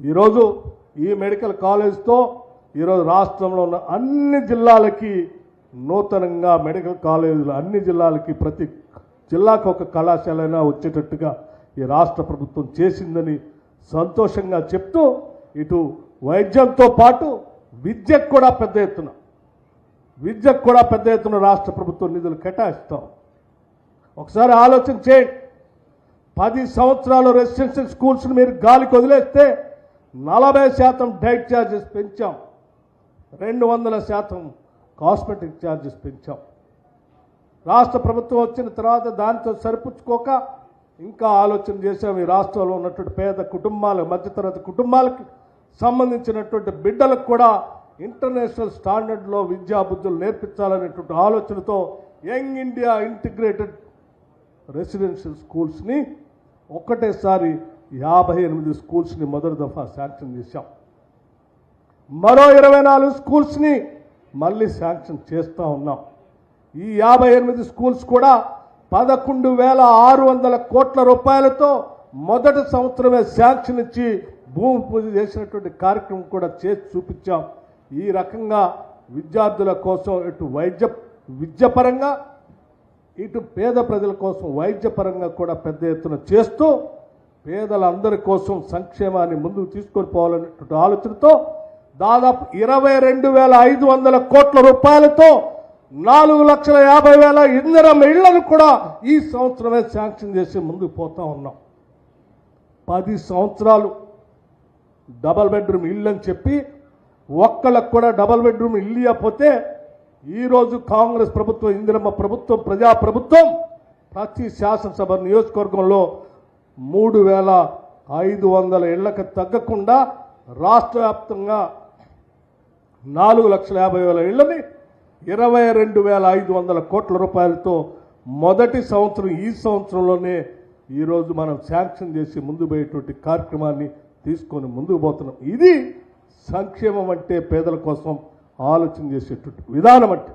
ఈరోజు ఈ మెడికల్ కాలేజ్తో ఈరోజు రాష్ట్రంలో ఉన్న అన్ని జిల్లాలకి నూతనంగా మెడికల్ కాలేజీలు అన్ని జిల్లాలకి ప్రతి జిల్లాకు ఒక కళాశాల అయినా వచ్చేటట్టుగా ఈ రాష్ట్ర ప్రభుత్వం చేసిందని సంతోషంగా చెప్తూ ఇటు వైద్యంతో పాటు విద్యకు కూడా పెద్ద ఎత్తున విద్యకు కూడా పెద్ద ఎత్తున రాష్ట్ర ప్రభుత్వం నిధులు కేటాయిస్తాం. ఒకసారి ఆలోచన చేయండి. పది సంవత్సరాలు రెసిడెన్షియల్ స్కూల్స్ని మీరు గాలికి వదిలేస్తే నలభై శాతం డైట్ ఛార్జెస్ పెంచాం. రెండు వందల శాతం కాస్మెటిక్ ఛార్జెస్ పెంచాం. రాష్ట్ర ప్రభుత్వం వచ్చిన తర్వాత దానితో సరిపుచ్చుకోక ఇంకా ఆలోచన చేశాం. ఈ రాష్ట్రంలో ఉన్నటువంటి పేద కుటుంబాలు మధ్యతరగతి కుటుంబాలకి సంబంధించినటువంటి బిడ్డలకు కూడా ఇంటర్నేషనల్ స్టాండర్డ్లో విద్యా బుద్ధులు నేర్పించాలనేటువంటి ఆలోచనతో యంగ్ ఇండియా ఇంటిగ్రేటెడ్ రెసిడెన్షియల్ స్కూల్స్ని ఒక్కటేసారి యాభై ఎనిమిది స్కూల్స్ని మొదటి దఫా శాంక్షన్ చేశాం. మరో ఇరవై నాలుగు స్కూల్స్ని మళ్ళీ శాంక్షన్ చేస్తూ ఉన్నాం. ఈ యాభై ఎనిమిది స్కూల్స్ కూడా పదకొండు వేల ఆరు వందల కోట్ల రూపాయలతో మొదటి సంవత్సరమే శాంక్షన్ ఇచ్చి భూమి పూజ చేసినటువంటి కార్యక్రమం కూడా చేసి చూపించాం. ఈ రకంగా విద్యార్థుల కోసం ఇటు వైద్య విద్యపరంగా ఇటు పేద ప్రజల కోసం వైద్యపరంగా కూడా పెద్ద ఎత్తున చేస్తూ పేదలందరి కోసం సంక్షేమాన్ని ముందుకు తీసుకొని పోవాలనేటువంటి ఆలోచనతో దాదాపు ఇరవై రెండు వేల ఐదు వందల కోట్ల రూపాయలతో నాలుగు లక్షల యాభై వేల ఇంధనం ఇళ్ళను కూడా ఈ సంవత్సరమే శాంక్షన్ చేసి ముందుకు పోతా ఉన్నాం. పది సంవత్సరాలు డబల్ బెడ్రూమ్ ఇల్లు అని చెప్పి ఒక్కళ్ళకు కూడా డబల్ బెడ్రూమ్ ఇల్లు ఇవ్వకపోతే ఈరోజు కాంగ్రెస్ ప్రభుత్వం ఇందిరమ్మ ప్రభుత్వం ప్రజా ప్రభుత్వం ప్రతి శాసనసభ నియోజకవర్గంలో మూడు వేల ఐదు వందల ఇళ్ళకు తగ్గకుండా రాష్ట్ర వ్యాప్తంగా నాలుగు లక్షల యాభై వేల ఇళ్ళని ఇరవై రెండు వేల ఐదు వందల కోట్ల రూపాయలతో మొదటి సంవత్సరం ఈ సంవత్సరంలోనే ఈరోజు మనం శాంక్షన్ చేసి ముందు పోయేటువంటి కార్యక్రమాన్ని తీసుకొని ముందుకు పోతున్నాం. ఇది సంక్షేమం అంటే పేదల కోసం ఆలోచన చేసేటువంటి విధానం అంటే.